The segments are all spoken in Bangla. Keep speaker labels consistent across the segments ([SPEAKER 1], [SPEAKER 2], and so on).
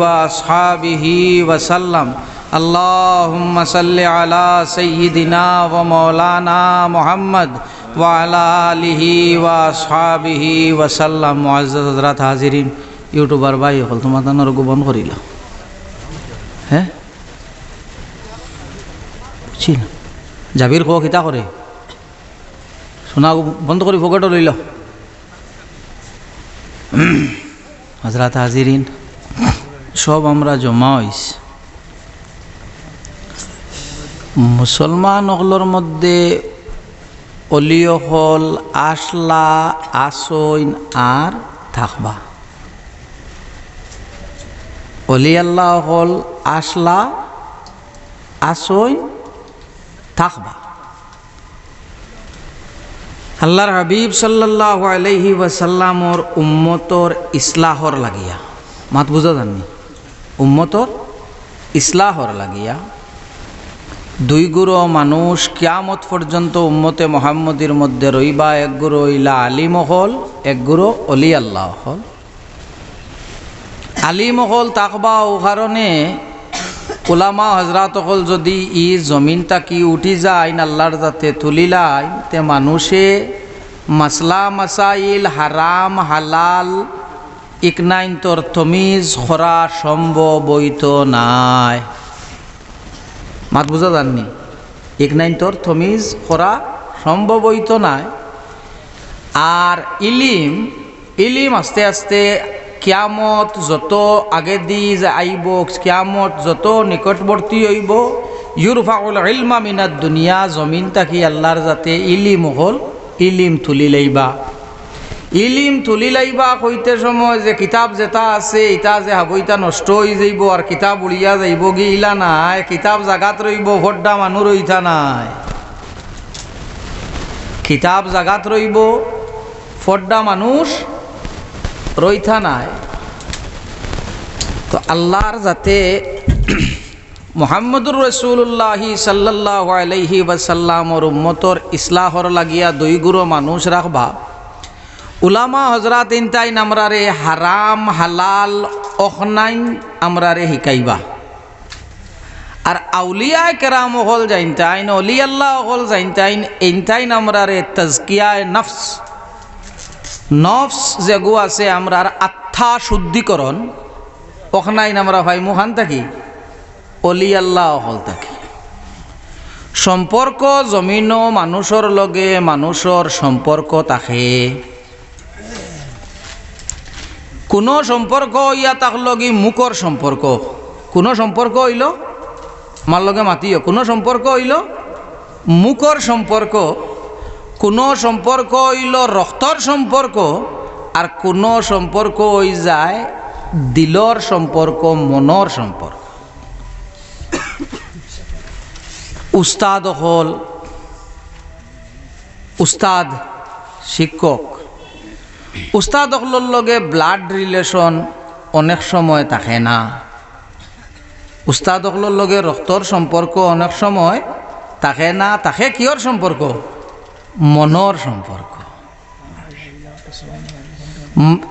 [SPEAKER 1] وأصحابه وسلم اللهم صل على سيدنا ومولانا محمد وعلى آله وأصحابه وسلم معزز حضرات حاضرين ইউটিউবার ভাই হল তোমার তানোর গোপন করিল হ্যাঁ বুঝছি না জাবির খোয়া কিতা করে শোনা বন্ধ করি ফোকটও লইল হজরত হাজিরিন সব আমরা জমা হইস। মুসলমান হলর মধ্যে অলিয় হল, আসলা, আসইন আর থাকবা। অলি আল্লাহ হল, আসলা, আসইন, থাকবা। আল্লাহর হাবিব সাল্লাহ আলহি ওয়াসাল্লামর উম্মতর ইসলাহর লাগিয়া। মাত বুঝা জাননি? উম্মতর ইসলাহর লাগিয়া দুই গুরু মানুষ কিয়ামত পর্যন্ত উম্মতে মোহাম্মদের মধ্যে রইবা, এক ইলা আলিম হল এক গুরু অলি আল্লাহ হল। আলিম হল তাকবা ও কারণে ওলামা হজরাত হল যদি ই জমিন তাকি উঠি যায়, আল্লাহর যাতে তুলিলাই তে মানুষে মাসলা, মাসাইল, হারাম, হালাল ইকনাইন তোর তমিজ খরা সম্ভব বইত নাই। মাত বুঝা যাননি ইকনাইন তোর তমিজ খরা সম্ভব হইত নাই। আর ইলিম ইলিম আস্তে আস্তে কিয়ামত যত আগে দি যে আইব, কিয়ামত যত নিকটবর্তী হইব, ইউরফাউল ইলমা মিনাত দুনিয়া, জমিন তাকি আল্লাহর যাতে ইলিম হল, ইলিম তুলি লাইবা। ইলিম তুলি লাইবা কইতে সময় যে কিতাব যেটা আছে ইটা যে হাবইটা নষ্ট হয়ে যাইব, আর কিতাব উড়িয়া যাইব কি ইলা নাই, কিতাব জাগাত রইব ভড্ডা মানুষ রইতা নাই। কিতাব জাগাত রইব ফড্ডা মানুষ রইথা নাই। তো আল্লাহর যাতে মোহাম্মদুর রসুল্লাহি সাল্লাহ আলহি ওয়াসাল্লামর উম্মতর ইসলাহর লাগিয়া দুই গুরু মানুষ রাখবা। উলামা হজরাত ইনতাইন আমরারে হারাম, হালাল অখনাইন আমরারে শিকাইবা আর আউলিয়ায় কেরাম হল যাইনতাইন অলি আল্লাহ হল যাইনতাইন ইনতাইন আমরারে তাজকিয়ায় নফস। নফস যেগু আছে আমরার আত্মা শুদ্ধিকরণ ওখানাইন আমরা ভাই মুখান থাকি অলি আল্লাহ হল থাকি। সম্পর্ক জমিন মানুষের লগে মানুষের সম্পর্ক থাকে। কোনো সম্পর্ক ইয়া তাক লগি মুখর সম্পর্ক কোনো সম্পর্ক হইল আমার লগে মাতিও। কোনো সম্পর্ক হইল মুখর সম্পর্ক কোনো সম্পর্ক হইল রক্তর সম্পর্ক আর কোনো সম্পর্ক হই যায় দিলর সম্পর্ক মনর সম্পর্ক উস্তাদ হল উস্তাদ, শিক্ষক। উস্তাদ হলর লগে ব্লাড রিলেশন অনেক সময় থাকে না। উস্তাদ হলর লগে রক্তর সম্পর্ক অনেক সময় থাকে না, থাকে কিয়র সম্পর্ক মনৰ সম্পৰ্ক।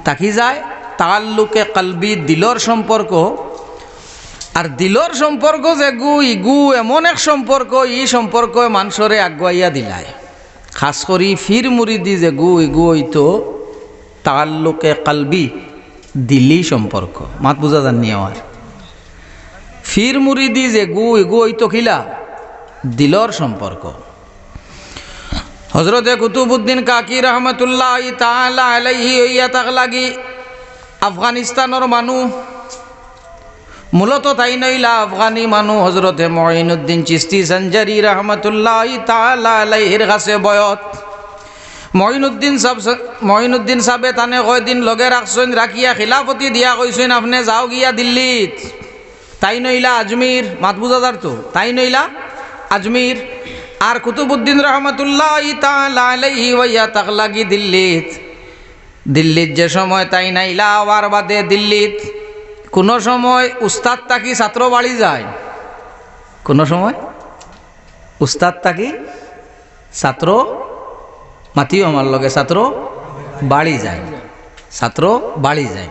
[SPEAKER 1] তাকি যায় তাল্লুকে কালবি দিলৰ সম্পৰ্ক আর দিলর সম্পর্ক যে গু ইগু এমন এক সম্পর্ক ই সম্পর্ক মানুষরে আগুয়াইয়া দিলায়। খাস করি ফির মুরিদি যে গু ইগু হইতো তাল্লুকে কালবি, দিলি সম্পর্ক। মাত বুঝা জাননি আমার। ফির মুরিদি যে গু ইগু হইতো খিলা, দিলর সম্পর্ক। হজরতে কুতুবুদ্দিন কাকি রহমতুল্লাহ তালা আলাইহি হইয়া তাক লাগি, আফগানিস্তানের মানুষ মূলত তাই নইলা আফগানি মানুষ হজরতে মঈনুদ্দিন চিস্তি সঞ্জারি রহমতুল্লাহ তালা আলাইহির কাছে বয়ত। মঈনুদ্দিন সাব মঈনুদ্দিন সাবে তানে কয়দিন লগে রাখছেন রাখিয়া খিলাফতি দিয়া কইছেন আপনি, যাও গিয়া দিল্লিত। তাই নইলা আজমির মাত বুঝাদার তো তাই নইলা আজমির আর কুতুবুদ্দিন রহমতুল্লাহ তালাহি ওয়াইয়া তাক লাগি দিল্লিত। দিল্লিত যে সময় তাই নাইলা আবার বাদে দিল্লিত। কোনো সময় উস্তাদ তাকি ছাত্র বাড়ি যায়। কোনো সময়? উস্তাদ তাকি ছাত্র মাতিও আমার লগে ছাত্র বাড়ি যায়। ছাত্র বাড়ি যায়।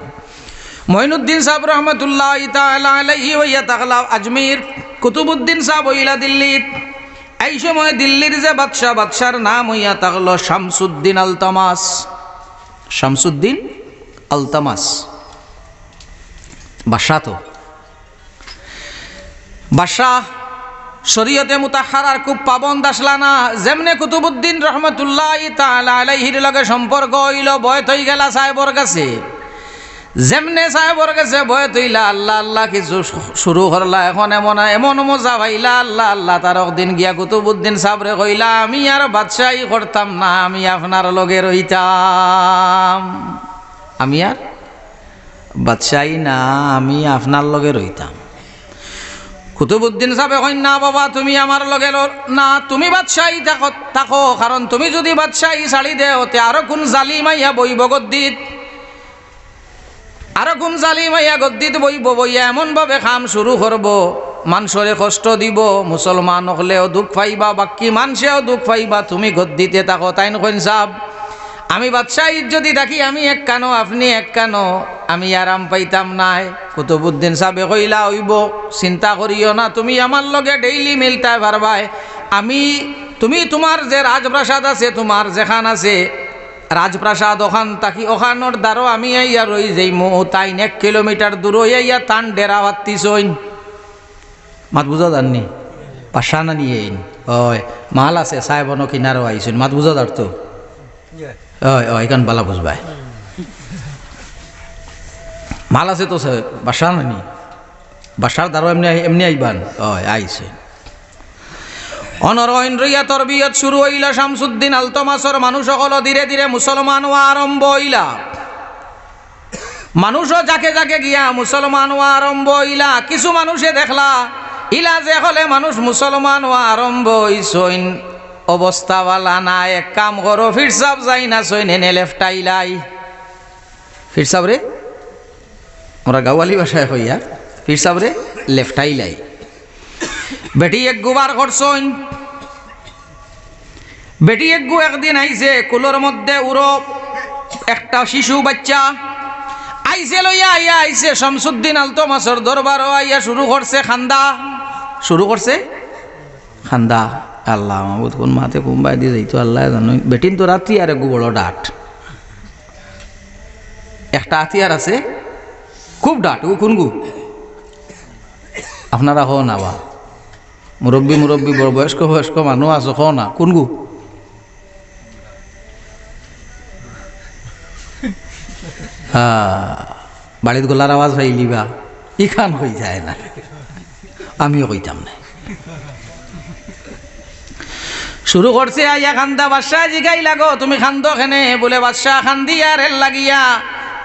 [SPEAKER 1] মঈনুদ্দিন সাহেব রহমতুল্লাহ তাআলা আজমির, কুতুবুদ্দিন সাহেব হইলা দিল্লিত এই সময় দিল্লির যে বাদশাহ, বাদশার নাম হইয়া থাকল শামসুদ্দিন আলতামাস। শামসুদ্দিন আলতামাস। বাদশাহ তো। বাদশাহ শরীয়তে মুতাহারার খুব পাবন আসলা না। যেমনে কুতুবুদ্দিন রহমতুল্লাহ তাআলা আলাইহির লগে সম্পর্ক হইল বয় থই গেলা সাহেবর কাছে। যেমনে সাহেবর কাছে বয় তৈলা আল্লাহ আল্লাহ কিছু শুরু করলা, এখন এমন এমন মজা ভাইলা আল্লাহ আল্লাহ তার দিন গিয়া কুতুবুদ্দিন সাবরে কইলা, আমি আর বাদশাহী করতাম না, আমি আপনার লগে রইতাম। আমি আর বাদশাহী না, আমি আপনার লগে রইতাম। কুতুবুদ্দিন সাহেব কই না বাবা, তুমি আমার লগে না, তুমি বাদশাহী থাকো থাকো, কারণ তুমি যদি বাদশাহী ছাড়ি দেও, তে আরও কোন জালিমাইয়া বইব গদ্দিত। আরও কোন জালি মাইয়া গদ্দিত বইব, বইয়া এমন ভাবে খাম শুরু করব। মানুষরে কষ্ট দিব, মুসলমান হলেও দুঃখ পাইবা, বাকি মানুষেও দুঃখ পাইবা, তুমি গদ্দিতে থাকো তাই নকইন সাব আমি বাদশাহ যদি থাকি আমি এক কানো, আপনি এক কানো, আমি আরাম পাইতাম নাই। কুতুবুদ্দিন সাহেবে কইলা হইব চিন্তা করিও না, তুমি আমার লগে ডেইলি মিলতে পারবাই আমি, তুমি তোমার যে রাজপ্রাসাদ আছে, তোমার যেখান আছে, রাজপ্রাসাদ ওখান তাকি ওখানোর দ্বারও আমি আইয়া রই যাই, মো তাইন এক কিলোমিটার দূর হইয়া তান ডেরা বাত্তি সইন মাত বুঝা জাননি পাশা না নিয়ে হয় মাল আছে সাহেবনো কিনারও আইসুন। মাত বুঝা দার হয় এখান বালা বুঝবাই মাল আছে তো সে বাসা না নি বাসার দ্বারও এমনি এমনি আইবান। হয় আইছে। অনরইন রইয়া তরবিয়ত শুরু হইলা শামসুদ্দিন আলতমাসর মানুষ সকল ধীরে ধীরে মুসলমান হওয়া আরম্ভ হইলা। মানুষও যাকে যাকে গিয়া মুসলমান হওয়া আরম্ভ হইলা। কিছু মানুষে দেখলা ইলা যে হলে মানুষ মুসলমান হওয়া আরম্ভ হইসইন অবস্থাওয়ালা না এক কাম করো, ফিরসাব যাই না সইন এনে লেফটাইলাই ফিরসাব রে? আমরা গাওয়ালি ভাষায় হইয়া ফিরসাব রে? লেফটাইলাই। বেটি, এক গুবার করছইন বেটি, এক গু একদিন আইছে, কুলোর মধ্যে উড়ো একটা শিশু বাচ্চা। আইছে লইয়া, আইয়া আইছে, শামসুদ্দিন আলতো মাসর দরবার আইয়া শুরু করছে খান্দা। শুরু করছে খান্দা। আল্লাহ মাহবুদ কোন মাতে কুম্বাই দিয়ে যাইতো, আল্লাহ জানো বেটিন তো রাত্রি আর এক গু বড় ডাট। একটা হাতিয়ার আছে, খুব ডাট, ও কোন গু আপনারা হো না বা। মুরব্বী মুরব্বী বড় বয়স্ক বয়স্ক মানুহ আছো কও না। কোন গু হ্যাঁ বাড়িত গলার আওয়াজ পাইলি বা। ইখান হয়ে যায় না। আমিও কইতাম না শুরু করছে আইয়া খান্দা, বাদশাহ জিগাই লাগো, তুমি খান্দ খেনে? বলে, বাদশাহ খান্দি আর লাগিয়া,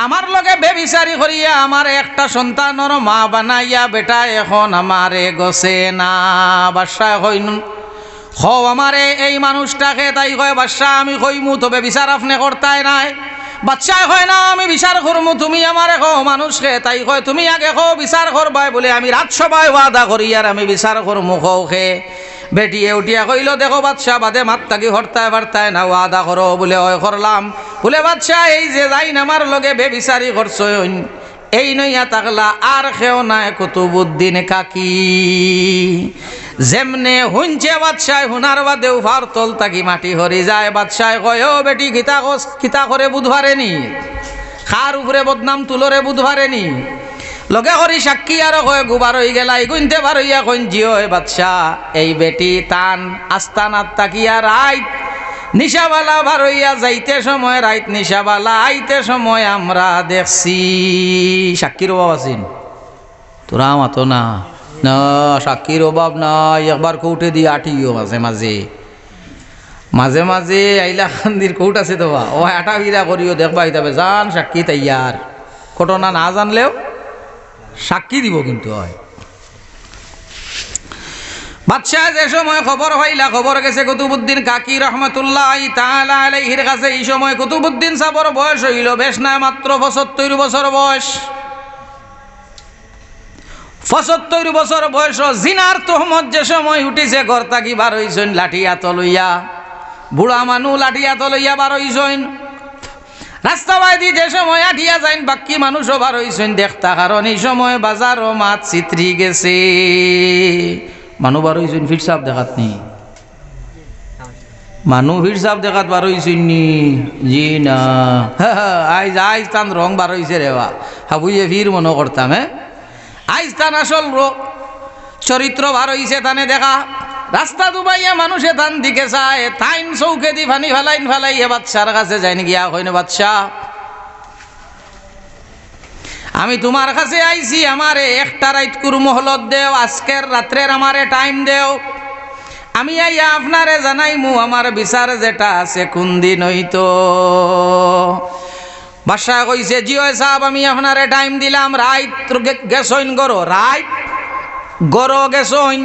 [SPEAKER 1] আমার লগে বেবিচারি করিয়া, আমার একটা সন্তানর মা বানাইয়া, বেটা এখন আমারে গছে না। বাদশাহ কইন খ আমারে, এই মানুষটাকে তাই কয়, বাদশাহ, আমি কইমু, তবে বিচার আপনি করতাই নাই। বাচ্চা হয় না, আমি বিচার করমু, তুমি আমারে কো মানুষকে তাই কয়, তুমি আগে কো বিচার করবাই বলে, আমি রাজসভায় ওয়াদা করি, আর আমি বিচার করমু খে বেটিয়ে উঠিয়া কইল, দেখো বাদশাহ, বাদে মাত তাকি হরতায় বার্তায় না ওয়াদা করো বলে ওই করলাম। বলে, বাদশাহ, এই যে যাইন আমার লগে বেবিচারি করছইন, এই নইয়া তাকলা আর খেও নাই কুতুবুদ্দিন কাকি। যেমনে হুঞ্চে বাদশাহ, হুনার বাদে উফার তল তাকি মাটি হরি যায়। বাদশাহ কয়, ও বেটি, গীতা কিতা করে বুধবারে নি খার উপরে বদনাম তুলরে বুধবারে নি লগে করি সাক্ষী আর কয় গুবার হয়ে গেলা গুনতে বার হইয়া কইন জিও হে বাদশাহ। এই বেটি তান আস্তানাত তাকিয়া রাইত। নিশাবালা বার হইয়া যাইতে সময় রাইত, নিশাবালা আইতে সময় আমরা দেখছি। সাক্ষীর অভাব আছেন তোরা মাতো না। না, সাক্ষীর অভাব নাই। একবার কৌটে দিয়ে আঠিও মাঝে মাঝে। মাঝে মাঝে আইলা খান্দির কৌট আছে তো বা। ও আটা ভিড়া করিও দেখবা হিতাবে জান সাক্ষী তাইয়ার। ঘটনা না জানলেও সাক্ষী দিব কিন্তু, হয়। বাদশাহ যে সময় খবর হইলা, খবর গেছে কুতুবুদ্দিন কাকি রহমতুল্লাহ তাআলা আলাইহির কাছে। এই সময় কুতুবুদ্দিন সাবর বয়স হইল, বেশ না মাত্র পঁচাত্তর বছর বয়স। পঁচাত্তর বছর বয়স, জিনার তোহমত যে সময় উঠিছে ঘর তাকি বার হইছেন, লাঠি হাত লইয়া। বুড়া মানুষ লাঠি হাত লইয়া বার রাস্তা বাইদি যে সময় আঠিয়া যাইন, বাকি মানুষও বার হইছেন দেখতা। কারণ এই সময় বাজারও মাছ চিত্রি গেছে। মানুহ বার হইছেন, ফির সাপ দেখাত নি। মানুহ ফির সাপ দেখাত বার হইছেন নি। জি না। আইজ আইজ তান রং বার হইছে রেবা হাবুইয়ে ফির মনে করতাম হ্যাঁ? আইজ তান আসল রো চরিত্র বার হইছে তানে দেখা। রাস্তা দুবাইয়া মানুষে তান দিকে চায় তাইন চৌকে দি ফানি ফেলাইন ফেলাইয়া বাচ্চার কাছে যাইন গিয়া কইন বাচ্চা আমি তোমার কাছে আইছি, আমারে একটা রাইত কুর মহলত দেও, আজকের রাত্রের আমারে টাইম দেও। আমি আইয়া আপনারে জানাইমু, আমার বিচার যেটা আছে কোন দিন হইতো। বাদশাহ কইছে, জিও সাহেব, আমি আপনারে টাইম দিলাম, রাইত গেছইন গরো, রাইত গরো গেছইন।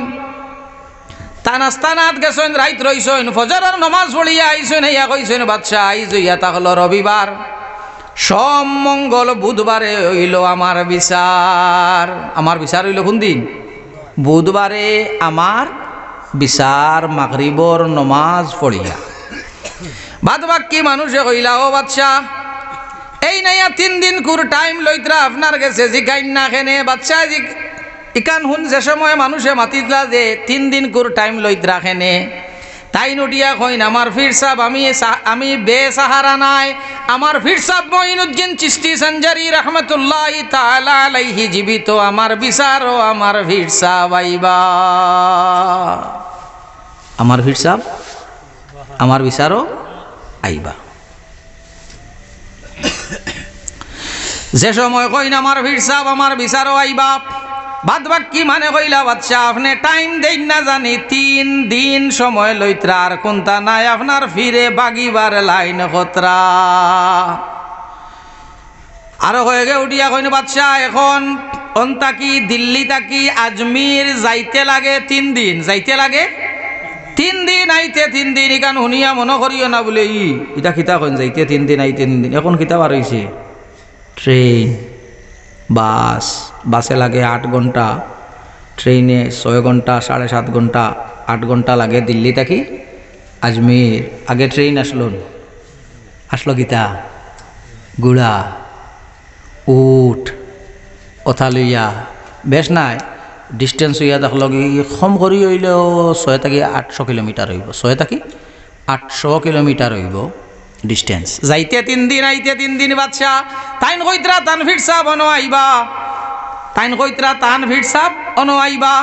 [SPEAKER 1] তানাস তানাত গেছইন রাইত রইছইন ফজরের নমাজ পড়িয়া রবিবার। সোম, মঙ্গল, বুধবারে হইল আমার বিচার। আমার বিচার হইল কোন দিন? বুধবারে আমার বিচার, মাগরিবর নমাজ পড়িয়া। বাদ বাক্কি মানুষে কইলা, ও বাদশাহ, এই নাইয়া তিন দিন কুর টাইম লইতরা আপনার গেছে, জিগাইন না খেনে ইকান হুন যে সময় মানুষে মাতিতলা যে তিন দিন কুর টাইম লইতরা খেনে তাই নটিয়া কইন, আমার ফির সাহ আমি আমি বে সাহারা নাই। আমার ফির সাহ মঈনুদ্দিন চিস্তি সঞ্জারি রহমতুল্লাহ আলাইহি জীবিত। আমার বিচার ও আমার ফির সাহ আইবা। আমার ফির সাহ আমার বিচারও আইবা। যে সময় কইন, আমার ভিড় সাহ আমার বিচারও আইবা। বাদ বাক্কি মানে কইলা বাচ্চা আপনি টাইম দেন না জানি, তিন দিন সময় লইত্রা, আর কোনটা নাই আপনার ফিরে বাগিবার লাইন খতরা। আরও হয়ে গে উঠিয়া কইন বাচ্চা এখন অন্তাকি দিল্লি তাকি আজমির যাইতে লাগে তিন দিন। যাইতে লাগে? তিন দিন আইতে তিন দিন, ইকান শুনিয়া মনে করিও না বলে, ই, ইটা খিতা কইন, যাইতে তিন দিন, আইতে তিন দিন। এখন খিতা বার হইছে? ট্রেন। বাস, বাসে লাগে আট ঘণ্টা, ট্রেনে ছয় ঘণ্টা, সাড়ে সাত ঘণ্টা, আট ঘণ্টা লাগে দিল্লি থাকি আজমির, আগে ট্রেন আসলো আসলো গীতা, গুড়া, উঠ কথা লইয়া বেশ নাই ডিষ্টেন্স হইয়া দেখল কম কৰি হইলেও ছয় থাকি আঠশো কিলোমিটার হইব, ছয় থাকি আঠশো কিলোমিটার হইব। ডিষ্টেন্স যাইতে তিন দিন আইতে তিন দিন বাদশা তাইন কইতরা তান ফিরসা বনো আইবা। তাইন কইতরা তান ফিরসা অনো আইবা।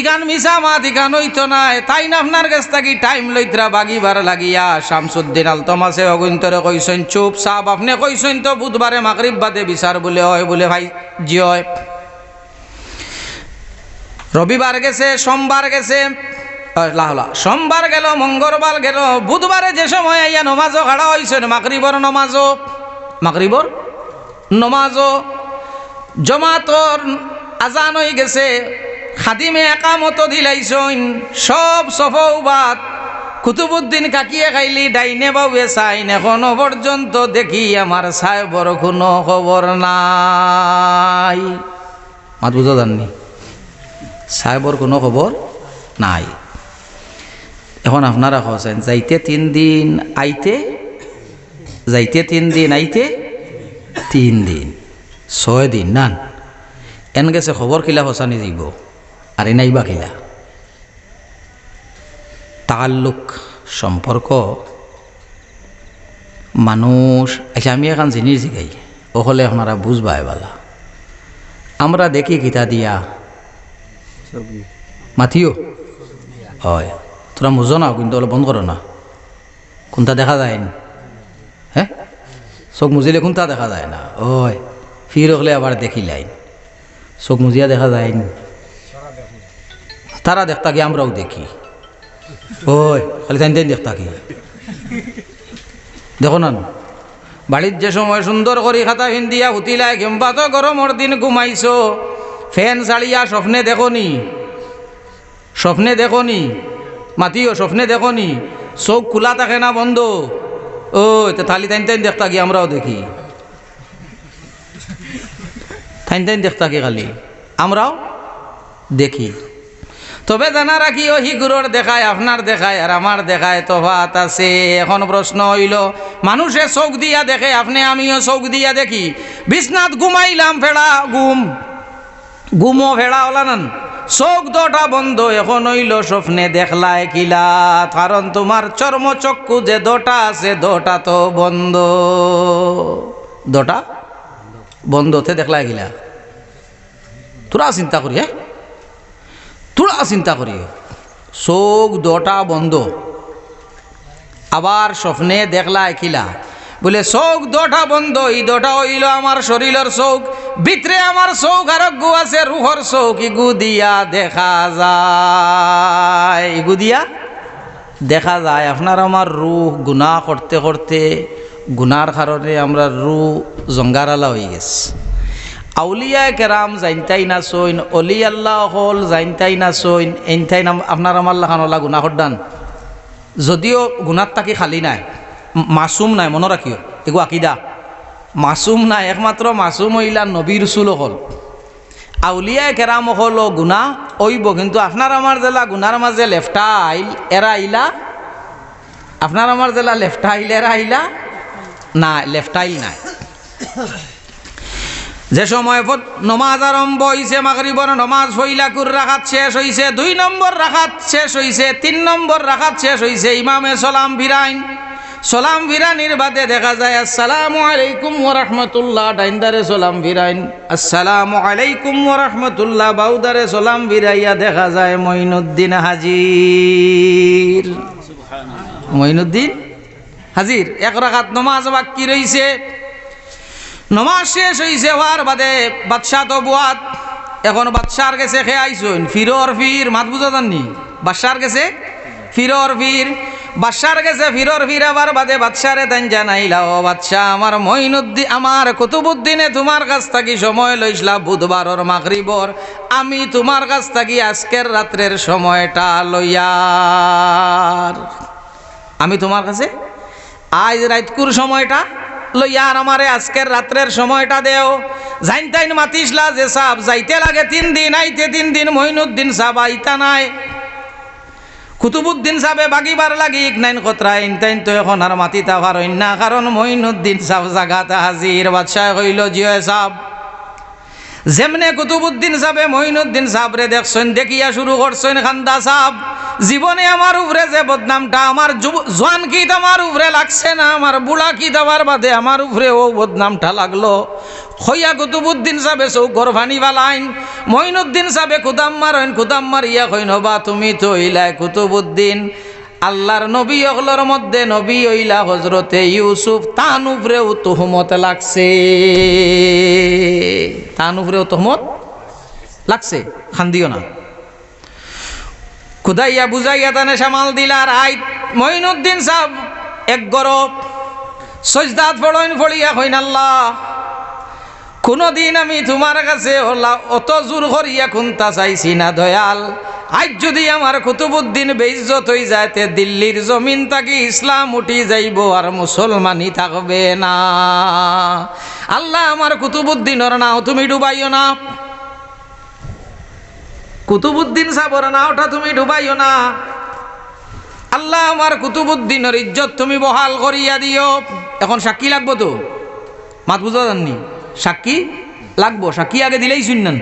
[SPEAKER 1] ইগান মিসা মাত ইগান হইতো নাই। তাই না আপনার কাছ থাকি টাইম লইতরা বাগিবার লাগিয়া। শামসুদ্দিন আলতমাসে অগুন্তরে কইছেন চুপ সাপ, আপনি কইছেন তো বুধবারে মাগরিব বাদে বিচার বলে হয় বলে ভাই, জি হয়। রবিবার গেছে, সোমবার গেছে। সোমবার গেল, মঙ্গলবার গেল। বুধবারে যে সময় আইয়া নমাজও খাড়া হয়েছে মাকরিবর নমাজও। মাকরিবর নমাজও। জমাতর আজান হয়ে গেছে, খাদিমে একামত দিলাইছইন। সব সফৌবাদ কুতুবুদ্দিন কাকিয়ে খাইলি, ডাইনে বাবুয়ে চাইন। এখনও পর্যন্ত দেখি আমার সাহেবর কোনো খবর নাই। মাত বুঝা জাননি? সাহেবর কোনো খবর নাই। এখন আপনারা খোঁজেন যাইতে তিন দিন আইতে যাইতে তিন দিন আইতে তিন দিন ছয় দিন না এন গেছে খবর কিলা হসানি যাইব আর এ নাইবা কিলা। তাল্লুক সম্পর্ক মানুষ আচ্ছা আমি এখন জিনিস জিগাই ওহলে আপনারা বুঝবা এবালা আমরা দেখি কিতা দিয়া। মাথিও? হয়। তোরা বুঝো না, কিন্তু অলপ বন্ধ করো না। কোনটা দেখা যায় না? হ্যাঁ চোখ মুজিলে কোনটা দেখা যায় না? ওই ফির হলে আবার দেখিলাইন চোখ মুজিয়া দেখা যায় না? তারা দেখতা কি আমরাও দেখি। ওই খালি তাই তাই দেখতা কি? দেখো না বাড়ির যে সময় সুন্দর করে খাতা হিন্দিয়া হুতিলাই কিংবা তো গরমর দিন ঘুমাইছো। ফ্যান চালিয়া স্বপ্নে দেখনি স্বপ্নে দেখনি মাতিও, স্বপ্নে দেখনি। চোখ খোলা থাকে না, বন্ধ। ও থালি তাইন তাইন দেখতা কি, আমরাও দেখি। থাইন তাইন দেখতা কি খালি, আমরাও দেখি। তবে জানা রাখি ও হিগুরোর দেখায় আপনার দেখায় আর আমার দেখায় তফাত আছে। এখন প্রশ্ন হইল, মানুষে চোখ দিয়া দেখে, আপনি আমিও চোখ দিয়া দেখি। বিছনাথ ঘুমাইলাম ফেড়া ঘুম। ঘুমো ফেড়া ওলানান চোখ দটা বন্ধ, এখন হইল স্বপ্নে দেখলা কিলা। কারণ তোমার চর্মচক্ষু যে দটা আছে, দটা তো বন্ধ। দটা? বন্ধতে দেখলা গিলা তোরা চিন্তা করি হ্যাঁ? তোরা চিন্তা করি। চোখ দটা বন্ধ। আবার স্বপ্নে দেখলা একিলা বলে চোখ দটা বন্ধ ই দটা হইল আমার শরীরের চোখ ভিতরে আমার চোখ আরোগ্য আছে রুহর চোখ ইগু দিয়া দেখা যায়। ইগু দিয়া দেখা যায়। আপনার আমার রুহ গুনাহ করতে করতে গুনার কারণে আমরা রু জঙ্গারালা হয়ে গেছে। আউলিয়া কেরাম জাইনতাই না সইন, অলি আল্লাহ হল জাইনতাই না সইন, এনতাই নাম আপনার আমার লাখানলা গুনা হরদান যদিও গুণাত তাকি খালি নাই। মাসুম নাই মনে রাখিও এগো আকিদা। মাসুম নাই একমাত্র মাসুম হইলা নবী রসুল হল আউলিয়া কেরাম হল গুণা ওইব কিন্তু আপনার আমার জেলা গুনার মাঝে লেফটা আইল এরা আইলা আপনার আমার জেলা লেফটা আইল এরা আইলা না লেফট আইল নাই। যে সময় নমাজ আরম্ভ হইছে মাগরিবর নমাজ ফইলা কুর রাখাত শেষ হইছে দুই নম্বর রাখাত শেষ হইছে তিন নম্বর রাখাত শেষ হইছে ইমামে সলাম ভিরাইন সলাম ভিরানির বাদে দেখা যায় আসসালামু আলাইকুম ওয়া রাহমাতুল্লাহ ডাইন্দারে সলাম ভিরাইন। আসসালামু আলাইকুম ওয়া রাহমাতুল্লাহ বাউদারে সলাম ভিরাইয়া দেখা যায় মঈনুদ্দিন হাজির মঈনুদ্দিন হাজির। এক রাখাত নমাজ বাকি রইছে? নমাজ শেষ হইছে হওয়ার বাদে বাদশাহ তো বুয়াত এখন বাদশার গেছে খে আইসুন ফিরর ফির মাত বুঝা জাননি বাদশার গেছে ফিরর ফির বাদশার গেছে ফিরর ফির আবার বাদে বাদশারে তাই জানাইলা, ও বাদশাহ আমার মঈনুদ্দিন, আমার কুতুবুদ্দিনে তোমার কাছ থাকি সময় লইসলা বুধবারর মাগরিবর। আমি তোমার কাছ থাকি আজকের রাত্রের সময়টা লইয়ার আমি তোমার কাছে, আজ রাতকুর সময়টা লইয়ার আমারে আজকের রাত্রের সময়টা দেও। জাইন তাইন মাতিসলা, যে সাপ যাইতে লাগে তিন দিন, আইতে তিন দিন মহিনুদ্দিন সাপ আইতা নাই। কুতুবুদ্দিন সাহেবে বাগিবার লাগি ইকনাইন কতরা ইনতাইন তো এখন আর মাতিতা পারইন না। কারণ মইনুদ্দিন সাহেব জাগাতে হাজির, বাদশাহ হইল জিয় সাপ যেমনে কুতুবুদ্দিন সাহেবে, মঈনুদ্দিন সাহেবরে দেখছেন, দেখিয়া শুরু করছেন খান্দা সাহেব। জীবনে আমার উপরে যে বদনামটা, আমার জোয়ান কিত আমার উপরে লাগছে না, আমার বুড়া কি দেওয়ার বাদে আমার উপরে ও বদনামটা লাগল? হইয়া কুতুবুদ্দিন সাহেবে চৌকর ভানি বালাইন, মঈনুদ্দিন সাহেবে কুদাম মারইন কুদাম মারিয়া কইন বা তুমি তো ইলাই কুতুবুদ্দিন আল্লাহর নবী অগলর মধ্যে নবী ওইলা হজরতে ইউসুফ তান উপরেও তুহমত লাগছে। তান উপরেও তুহমত লাগছে? খান্দিও না। খুদাইয়া বুঝাইয়া তানে সামাল দিলার আই মঈনুদ্দিন সাহ এক গরব, সজদাত ফড়ইন ফড়িয়া হইন আল্লাহ। কোনদিন আমি তোমার কাছে হলা অত জোর করিয়া খুনতা চাইছি না, দয়াল। আজ যদি আমার কুতুবুদ্দিন বেইজ্জত হয়ে যায়, তে দিল্লির জমিন তাকে ইসলাম উঠি যাইব আর মুসলমানই থাকবে না। আল্লাহ আমার কুতুবুদ্দিনের নাও তুমি ডুবাইও না। কুতুবুদ্দিন সাবর নাওটা তুমি ডুবাইও না। আল্লাহ আমার কুতুবুদ্দিনের ইজ্জত তুমি বহাল করিয়া দিও। এখন সাক্ষী লাগবো তো? মাত বুঝা জাননি সাক্ষী লাগবো, সাক্ষী আগে দিলেই শুনলেন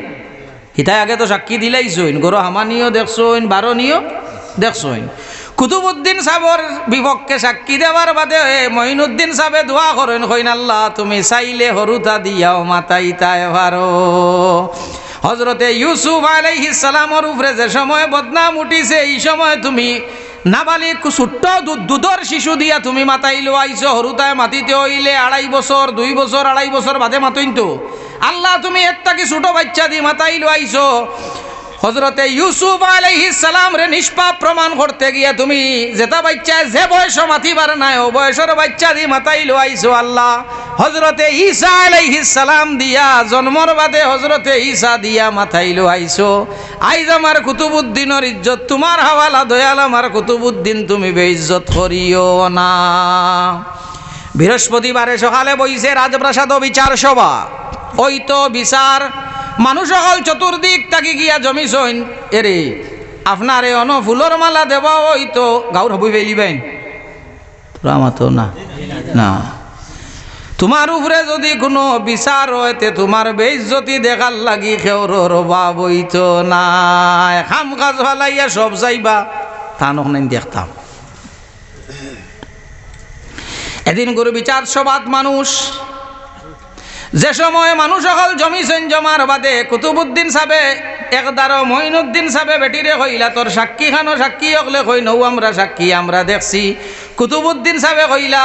[SPEAKER 1] হিতাই আগে তো সাক্ষী দিলেই শুন গরু হামানিও দেখছইন বারনিও দেখছইন কুতুবুদ্দিন সাবর বিপক্ষে সাক্ষী দেওয়ার বাদে মঈনুদ্দিন সাবে দোয়া করেন, কইন আল্লাহ, তুমি চাইলে হরুতা দিয়াও মাতাই তাই ভারো হজরতে ইউসুফ আলাইহিস সালামর উপরে যে সময় বদনাম উঠিছে, এই সময় তুমি নাবালিক ছোট্ট দুধর শিশু দিয়া তুমি মাতাইলো আইছো হরুতায় মাতিতে হইলে আড়াই বছর, দুই বছর, আড়াই বছর বাদে মাতইন তো আল্লাহ তুমি এর তাকে ছোট বাচ্চা দি মাতাই আইছো হজরতে ইউসুফ সালাম রে নিষ্পাপ প্রমাণ করতে গিয়ে তুমি যেটা বাচ্চা যে বয়স মাতিবার নাই, ও বয়সের বাচ্চা দি মাতাইলো আইছো আল্লাহ। হজরতে ঈসা সালাম দিয়া জন্মর বাদে হজরতে ঈসা দিয়া মাথাইলো আইছো আইজ আমার কুতুবুদ্দিনের ইজ্জত, তোমার হাওয়ালা দয়াল আমার কুতুবুদ্দিন, তুমি বেইজ্জত করিও না। বৃহস্পতিবারে সকালে বইছে রাজপ্রাসাদ বিচার সভা। ওই তো বিচার, মানুষ সকল চতুর্দিক তাকি গিয়া জমিছইন। এরে, আপনার এই অন ফুলর মালা দেওয়া ওই তো গাউর হবই বেলিবেন রামাতো না? না। তোমার উপরে যদি কোনো বিচার হয়, তে তোমার বেইজ্জতি দেখার লাগি খেওর রবা বইত না। খাম কাজ ভালাইয়া সব যাইবা, তা নখন দেখতাম। এদিন গুরু বিচার সবাত মানুষ, যে সময় মানুষ সকল জমি জমার বাদে কুতুবুদ্দিন সাবে, একদার মঈনুদ্দিন সাবে বেটিরে কইলা, তোর সাক্ষী খানো, সাক্ষী হকলে কই নৌ, আমরা সাক্ষী, আমরা দেখছি। কুতুবুদ্দিন সাবে কইলা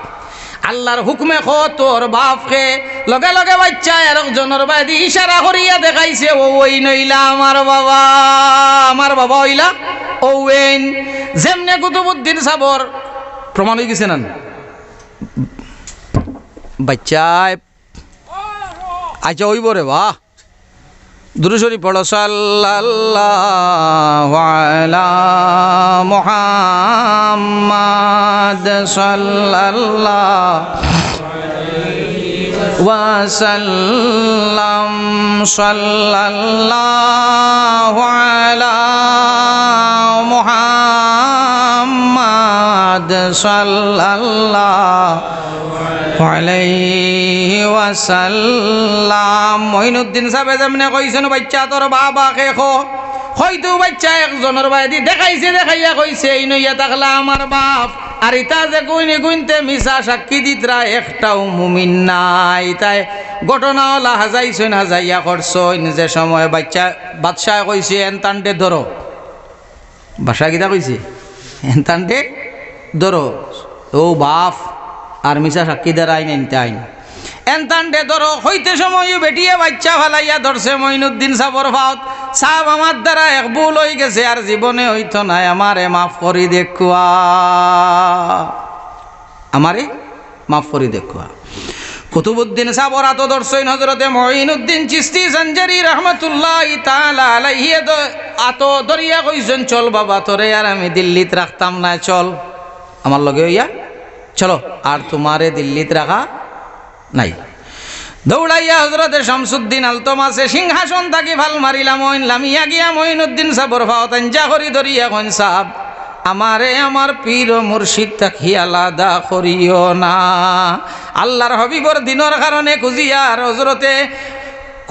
[SPEAKER 1] আল্লাহর হুকমে খো তোর বাপকে লগে লগে বাচ্চা একজনের বাদি ইশারা করিয়া দেখাইছে, ও ওই নইলা আমার বাবা আমার বাবা ওইলা ও ওইন যেমনে কুতুবুদ্দিন সাবর প্রমাণ হয়ে গেছে না? বাচ্চায় আচ্ছা ওই বরে বাহ। দুরুশরী পড়ো সাল্লাল্লাহু আলা মুহাম্মাদ সাল্লাল্লাহু ওয়াসাল্লাম সাল্লাল্লাহু আলা মুহাম্মাদ ওয়াসাল্লাম। মঈনুদ্দিন সাহেব যেমনে কইছেন, বাচ্চা, তোর বাবা কে খো? হয়তো বাচ্চা একজনের বাইদি দেখাইছে, দেখাইয়া কইছে, এই নইয়া তাকলা আমার বাপ। আর ইতা যে কইনি গুনতে মিশা সাক্ষী দিতরা, একটাও মুমিন নাই। তাই ঘটনা হলা হাজাইছেন হাজাইয়া করছইন যে সময় বাচ্চা বাদশাহ কইছে এনতান্টে ধরো। বাসা কিতা কইছে? এনতান্টে ধরো। ও বাপ আর মিশা সাক্ষী দ্বারা আইন এনতে আইন এনতান দে ধরো, হইতে সময় বেটিয়ে বাচ্চা ফালাইয়া ধরছে মইনুদ্দিন সাবর ভাত সাব আমার দ্বারা এক ভুল হয়ে গেছে, আর জীবনে হইতো নাই আমারে মাফ করি দেখুয়া আমারে মাফ করি দেখুয়া কুতুবুদ্দিন সাবর আত দর্শন হজরতে মঈনুদ্দিন চিস্তি সঞ্জারি রহমতুল্লাহ তাআলা আলাইহি। আত দরিয়া কইছেন, চল বাবা, তোরে আর আমি দিল্লিত রাখতাম না, চল। আমার লগে হইয়া চলো, আর তোমারে দিল্লিত রাখা নাই। দৌড়াইয়া হজরতে শামসুদ্দিন আলতমাসে সিংহাসন থাকি ভালো মারিলাম ওইন লামিয়া গিয়া মঈনুদ্দিন সাবর ভাওতান যা করি ধরিয়া কইন সাব আমারে আমার পীর মুর্শিদ তাকি আলাদা করিও না। আল্লাহর হবিবর দিনের কারণে খুঁজিয়ার হজরতে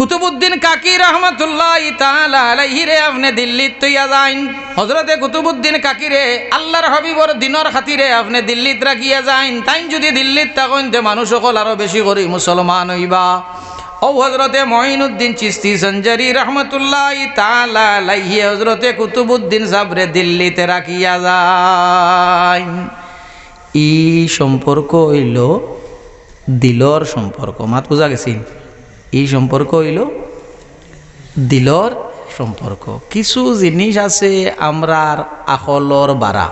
[SPEAKER 1] কুতুবুদ্দিন কাকি রহমতুল্লাহ তাআলা আলাইহি রে, আপনি দিল্লিত তৈয়া যাইন। হজরতে কুতুবুদ্দিন কাকি রে, আল্লাহর হাবিবর দিনর খাতিরে আপনি দিল্লিত রাখিয়া যাইন। তাইন যদি দিল্লিত থাকেন তে মানুষ সকল আরও বেশি করে মুসলমান হইবা। ও হজরতে মঈনুদ্দিন চিস্তি সঞ্জারি রহমতুল্লাহ হজরতে কুতুবুদ্দিন সাবরে দিল্লিতে রাখিয়া যায় ই সম্পর্ক হইল দিলর সম্পর্ক, মাত বোঝা গেছি এই সম্পর্ক হইল দিলর সম্পর্ক। কিছু জিনিস আছে আমরার আখলর বাড়া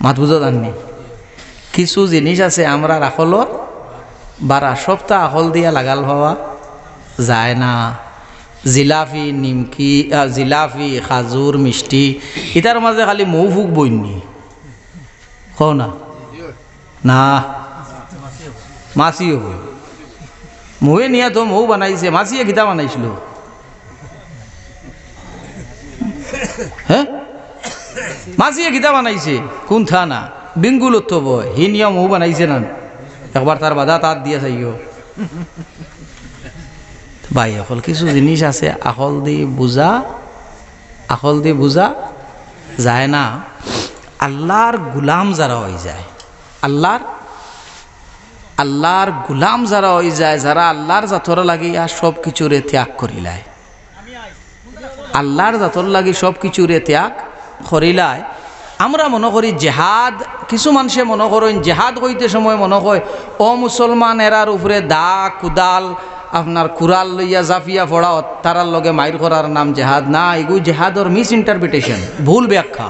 [SPEAKER 1] মাত বুঝো জাননি কিছু জিনিস আছে আমরার আখলর বাড়া সপ্তাহ আখল দিয়া লাগাল হওয়া যায় না। জিলাপি নিমকি জিলাপি খাজুর, মিষ্টি ইটার মাঝে খালি মৌ ফুক বইনি কও না? না। মাছিও বই মৌয়ে নিয়ে তো মৌ বানাইছে, মাছিয়ে গীতা বানাইছিল। হ্যাঁ মাছিয়ে গীতা বানাইছে, কোন থানা? বিঙ্গুল হি নিয়ে মৌ বানাইছে না। একবার তার বাধা তার দিয়ে চাইও ভাই, অকল কিছু জিনিস আছে, আখল দি বুঝা আখল দি বুঝা যায় না। আল্লাহর গুলাম যারা হয়ে যায়। আল্লাহর আল্লাহর গুলাম যারা হয়ে যায়, যারা আল্লাহর জাতর লাগিয়া সব কিছুরে ত্যাগ করিলায়। আল্লাহর জাতর লাগি সব কিছুরে ত্যাগ করিলায়। আমরা মনে করি জেহাদ, কিছু মানুষে মনে করেন জেহাদ কইতে সময় মনে কয় অ মুসলমান, এরার উপরে দা, কুদাল, আপনার কুড়াল লইয়া জাফিয়া পড়া তারার লগে মাইর করার নাম জেহাদ। না, এগু জেহাদর মিস ইন্টারপ্রিটেশন ভুল ব্যাখ্যা।